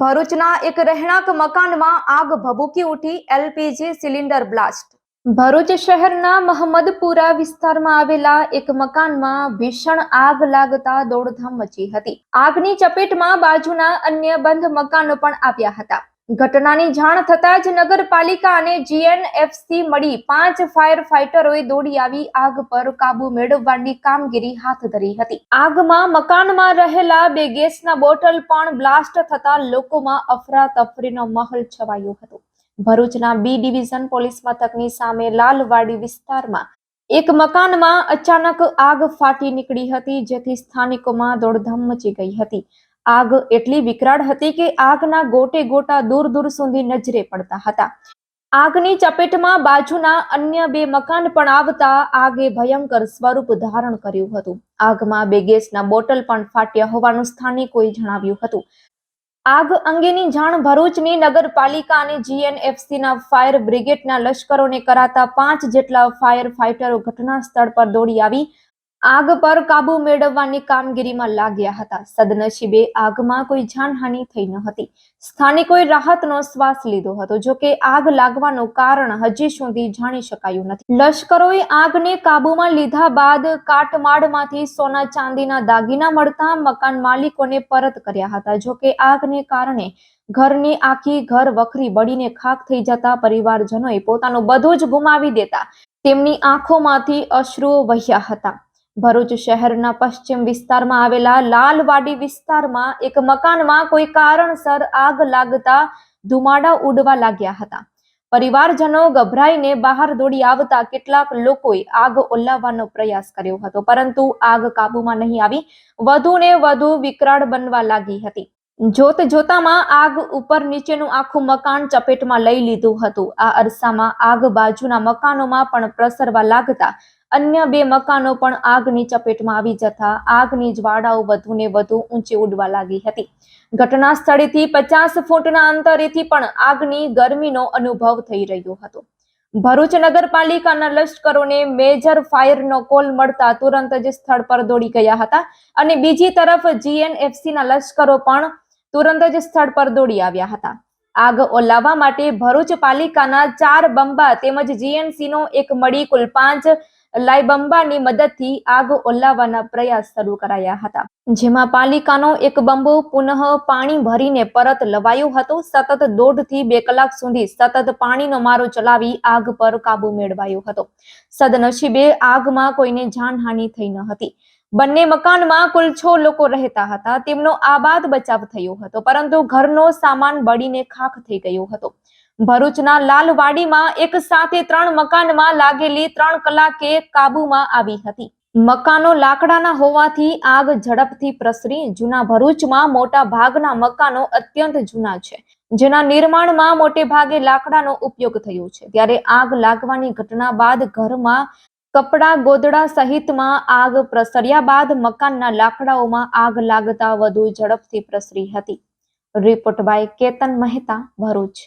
ભરૂચના એક રહેણાંક મકાનમાં આગ ભભૂકી ઉઠી એલપીજી સિલિન્ડર બ્લાસ્ટ. ભરૂચ શહેરના મહમ્મદપુરા વિસ્તારમાં આવેલા એક મકાનમાં ભીષણ આગ લાગતા દોડધામ મચી હતી. આગની ચપેટમાં બાજુના અન્ય બંધ મકાનો પણ આવ્યા હતા. ઘટનાની જાણ થતાં જ નગરપાલિકા અને જીએનએફસી મળી પાંચ ફાયર ફાઇટરોએ દોડી આવી આગ પર કાબુ મેળવવાની કામગીરી હાથ ધરી હતી. આગમાં મકાનમાં રહેલા બે ગેસના બોટલ પણ બ્લાસ્ટ થતા લોકોમાં અફરાતફરીનો માહોલ છવાયો હતો. ભરૂચના બી ડિવિઝન પોલીસ મથકની સામે લાલવાડી વિસ્તારમાં એક મકાનમાં અચાનક આગ ફાટી નીકળી હતી, જેથી સ્થાનિકોમાં દોડધામ મચી ગઈ હતી. આગ એટલી વિકરાળ હતી કે આગના ગોટે ગોટા દૂર દૂર સુધી નજરે પડતા હતા. આગની ચપેટમાં બાજુના અન્ય બે મકાન પણ આવતા આગે ભયંકર સ્વરૂપ ધારણ કર્યું હતું. આગમાં બે ગેસના બોટલ પણ ફાટ્યા હોવાનું સ્થાનિકોએ જણાવ્યું હતું. આગ અંગેની જાણ ભરૂચની નગરપાલિકા અને જીએનએફસીના ફાયર બ્રિગેડના લશ્કરોને કરાતા પાંચ જેટલા ફાયર ફાઇટરો ઘટના સ્થળ પર દોડી આવી આગ પર કાબુ મેળવવાની કામગીરીમાં લાગ્યા હતા. સદનસીબે આગમાં કોઈ જાનહાનિ થઈ ન હતી. સ્થાનિકોએ રાહતનો શ્વાસ લીધો હતો. જો કે આગ લાગવાનું કારણ હજી સુધી જાણી શકાયું નથી. લશ્કરોએ આગને કાબુમાં લીધા બાદ કાટમાળમાંથી સોના ચાંદીના દાગીના મળતા મકાન માલિકોને પરત કર્યા હતા. જો કે આગને કારણે ઘરની આખી ઘર વખરી બળીને ખાખ થઈ જતા પરિવારજનોએ પોતાનું બધું જ ગુમાવી દેતા તેમની આંખોમાંથી અશ્રુઓ વહ્યા હતા. ભરૂચ શહેરના પશ્ચિમ વિસ્તારમાં આવેલા લાલવાડી વિસ્તારમાં એક મકાનમાં કોઈ કારણસર આગ લાગતા ધુમાડા ઉડવા લાગ્યા હતા. પરિવારજનો ગભરાઈને બહાર દોડી આવતા કેટલાક લોકોએ આગ ઓલાવવાનો પ્રયાસ કર્યો હતો, પરંતુ આગ કાબુમાં નહીં આવી. વધુ ને વધુ વિકરાળ બનવા લાગી હતી. જોત જોતામાં આગ ઉપર નીચેનું આખું મકાન ચપેટમાં લઈ લીધું હતું. આ અરસામાં આગ બાજુના મકાનોમાં પણ પ્રસરવા લાગતા અન્ય બે મકાનો પણ આગની ચપેટમાં આવી જતા આગની જ્વાળાઓ વધુ ને વધુ ઊંચી ઉડવા લાગી હતી. ઘટના સ્થળેથી પચાસ ફૂટના અંતરેથી પણ આગની ગરમીનો અનુભવ થઈ રહ્યો હતો. ભરૂચ નગરપાલિકાના લશ્કરોને મેજર ફાયરનો કોલ મળતા તુરંત જ સ્થળ પર દોડી ગયા હતા અને બીજી તરફ જીએનએફસીના લશ્કરો પણ તુરંત જ સ્થળ પર દોડી આવ્યા હતા. આગ ઓલાવવા માટે ભરૂચ પાલિકાના ચાર બંબા તેમજ જીએનસીનો એક મળી કુલ પાંચ લાઈબંબાની મદદથી આગ ઓલાવવાના પ્રયાસ શરૂ કરાયા હતા. જેમાં પાલિકાનો એક બંબો પુનઃ પાણી ભરીને પરત લવાયો હતો. સતત દોઢથી બે કલાક સુધી સતત પાણીનો મારો ચલાવી આગ પર કાબુ મેળવાયો હતો. સદનસીબે આગમાં કોઈને જાનહાનિ થઈ ન હતી. બંને મકાનમાં કુલ છ લોકો રહેતા હતા. તેમનો આબાદ બચાવ થયો હતો, પરંતુ ઘરનો સામાન બળીને ખાખ થઈ ગયો હતો. ભરૂચના લાલવાડીમાં એક સાથે ત્રણ મકાનમાં લાગેલી ત્રણ કલાકે કાબુમાં આવી હતી. મકાનો લાકડાના હોવાથી આગ ઝડપથી પ્રસરી. જૂના ભરૂચમાં મોટા ભાગના મકાનો અત્યંત જૂના છે. જેના નિર્માણમાં મોટે ભાગે લાકડાનો ઉપયોગ થયો છે. ત્યારે આગ લાગવાની ઘટના બાદ ઘરમાં કપડા ગોદડા સહિતમાં આગ પ્રસર્યા બાદ મકાનના લાકડાઓમાં આગ લાગતા વધુ ઝડપથી પ્રસરી હતી. Report by Ketan Mehta Bharuch.